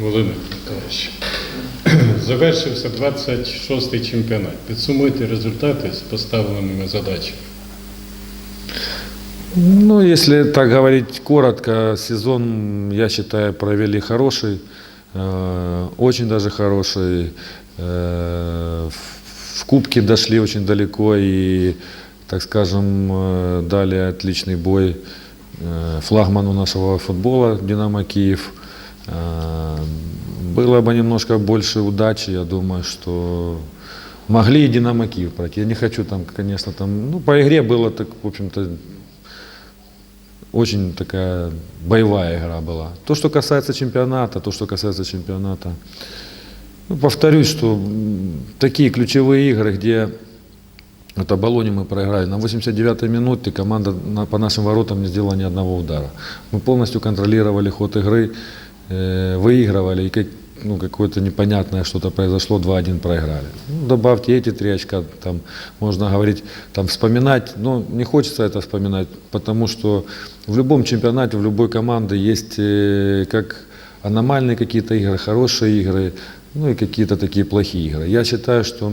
Володимир Миколаївич. Завершився 26-й чемпіонат. Підсумуйте результати з поставленими задачами. Ну, если так говорить коротко, сезон, я считаю, провели хороший, э, очень даже хороший. Э, в- В Кубке дошли очень далеко и, так скажем, э, дали отличный бой э, флагману нашего футбола «Динамо Киев». Э, Было бы немножко больше удачи, я думаю, что могли и «Динамо Киев» пройти. Я не хочу там, конечно, там, ну, по игре было так, в общем-то, очень такая боевая игра была. То, что касается чемпионата, то, что касается чемпионата. Ну, повторюсь, что такие ключевые игры, где вот Оболоне мы проиграли. На 89-й минуте команда по нашим воротам не сделала ни одного удара. Мы полностью контролировали ход игры, выигрывали, и как, ну, какое-то непонятное что-то произошло, 2-1 проиграли. Ну, добавьте эти три очка, там можно говорить, там вспоминать, но не хочется это вспоминать, потому что в любом чемпионате, в любой команде есть э, как аномальные какие-то игры, хорошие игры, ну и какие-то такие плохие игры. Я считаю, что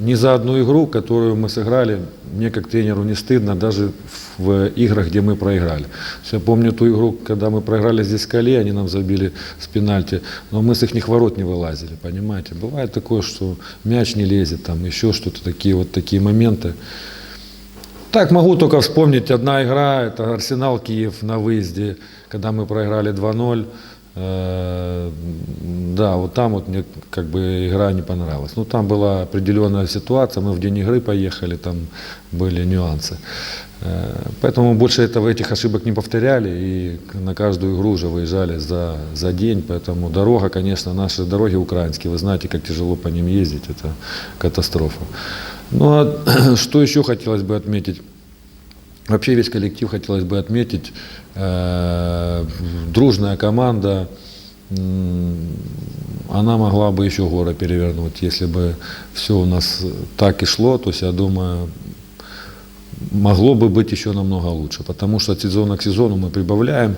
ни за одну игру, которую мы сыграли, мне как тренеру не стыдно, даже в играх, где мы проиграли. Я помню ту игру, когда мы проиграли здесь в Скале, они нам забили с пенальти, но мы с их ворот не вылазили, понимаете. Бывает такое, что мяч не лезет, там еще что-то, такие вот такие моменты. Так, могу только вспомнить одна игра, это Арсенал Киев на выезде, когда мы проиграли 2-0. Да, вот там вот мне как бы игра не понравилась. Ну, там была определенная ситуация, мы в день игры поехали, там были нюансы. Э, Поэтому больше этого, этих ошибок не повторяли и на каждую игру уже выезжали за, за день. Поэтому дорога, конечно, наши дороги украинские, вы знаете, как тяжело по ним ездить, это катастрофа. Ну, а что еще хотелось бы отметить? Вообще весь коллектив хотелось бы отметить. Э, Дружная команда, она могла бы еще горы перевернуть, если бы все у нас так и шло, то есть я думаю, могло бы быть еще намного лучше, потому что от сезона к сезону мы прибавляем,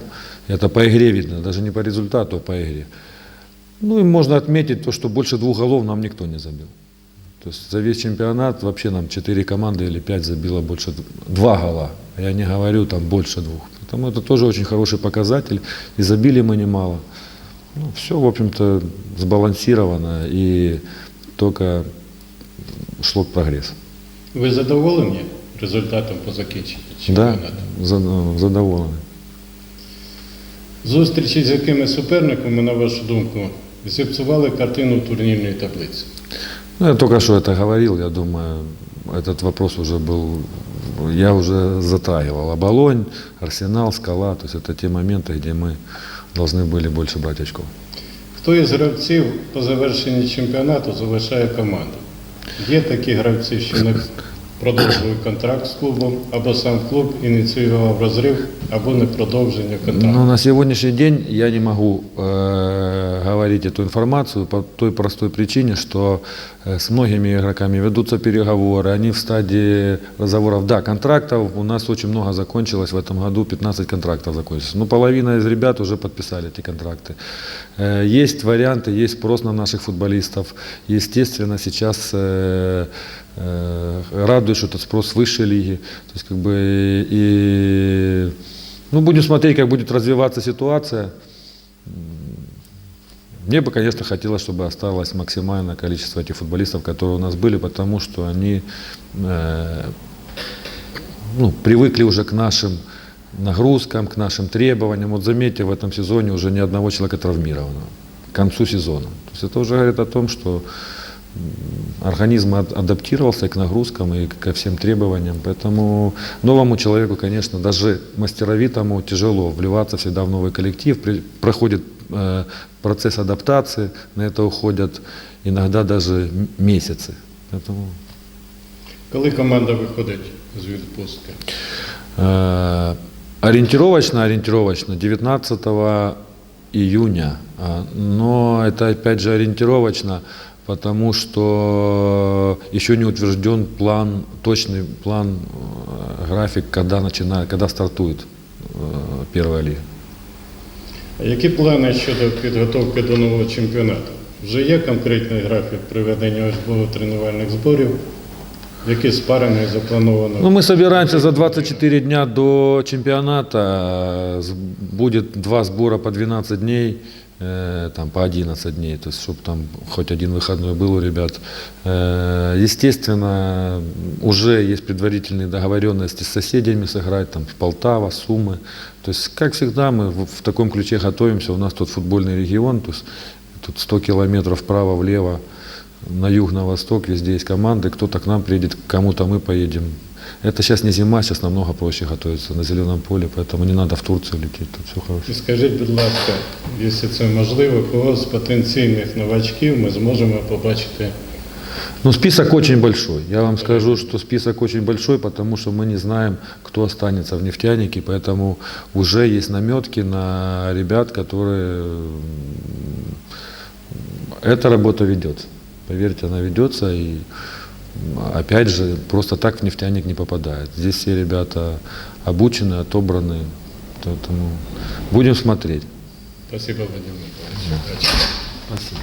это по игре видно, даже не по результату, а по игре. Ну и можно отметить то, что больше двух голов нам никто не забил. То есть за весь чемпионат вообще нам 4 команды или 5 забило больше два гола. Я не говорю там больше двух. Поэтому это тоже очень хороший показатель. И забили мы немало. Ну, все, в общем-то, сбалансировано и только шло к прогрессу. Ви задоволені результатом по закінченню Да, чемпіонату? за- ну, задоволений. Зустрічі з якими суперниками, на вашу думку, зіпсували картину турнірної таблиці? Ну, я только что это говорил, я думаю, этот вопрос уже был, я уже затрагивал. Оболонь, Арсенал, Скала, то есть это те моменты, где мы должны были больше брать очков. Хто із гравців по завершенні чемпіонату залишає команду? Є такі гравці, що не продовжують контракт з клубом, або сам клуб ініціював розрив, або не продовження контракту. Но на сегодняшний день я не могу э, говорить эту информацию по той простой причине, что э, с многими игроками ведутся переговоры, они в стадии разговоров. Да, контрактов у нас очень много закончилось в этом году, 15 контрактов закончилось. Ну, половина из ребят уже подписали эти контракты. Э, есть варианты, есть спрос на наших футболистов. Естественно, сейчас э, э, радует, что этот спрос высшей лиги. То есть, как бы, и ну, будем смотреть, как будет развиваться ситуация. Мне бы, конечно, хотелось, чтобы осталось максимальное количество этих футболистов, которые у нас были, потому что они э, ну, привыкли уже к нашим нагрузкам, к нашим требованиям. Вот заметьте, в этом сезоне уже ни одного человека травмированного к концу сезона. То есть это уже говорит о том, что организм ад- адаптировался к нагрузкам и ко всем требованиям. Поэтому новому человеку, конечно, даже мастеровитому тяжело вливаться всегда в новый коллектив. Проходит э, процесс адаптации, на это уходят иногда даже месяцы. Поэтому Коли команда виходить з відпустки? Э, Ориентировочно, ориентировочно, 19 июня. А, Но это опять же ориентировочно, потому что еще не утвержден план, точный план, э, график, когда начинает, когда стартует э, первая лига. Які плани щодо підготовки до нового чемпіонату? Вже є конкретний графік проведення ОСБУ тренувальних зборів? Які спаринги заплановано? Ну, мы собираемся за 24 дня до чемпионата. э, с- Будет два сбора по 12 дней, Э, там по 11 дней, то есть чтобы там хоть один выходной был у ребят. Э, Естественно, уже есть предварительные договоренности с соседями сыграть, там Полтава, Сумы. То есть, как всегда, мы в, в таком ключе готовимся. У нас тут футбольный регион, то есть тут 100 километров вправо-влево на юг, на восток, везде есть команды, кто-то к нам приедет, к кому-то мы поедем. Это сейчас не зима, сейчас намного проще готовиться на зеленом поле, поэтому не надо в Турцию лететь, тут все хорошо. І скажіть, будь ласка, якщо це можливо, кого з потенційних новачків ми зможемо побачити Ну, список очень большой. Я вам скажу, что список очень большой, потому что мы не знаем, кто останется в нефтянике, поэтому уже есть наметки на ребят, которые... м, Эта работа ведется. Поверьте, она ведется, и м, опять же, просто так в нефтяник не попадает. Здесь все ребята обучены, отобраны, поэтому будем смотреть. Спасибо, Владимир Миколаївич. Спасибо.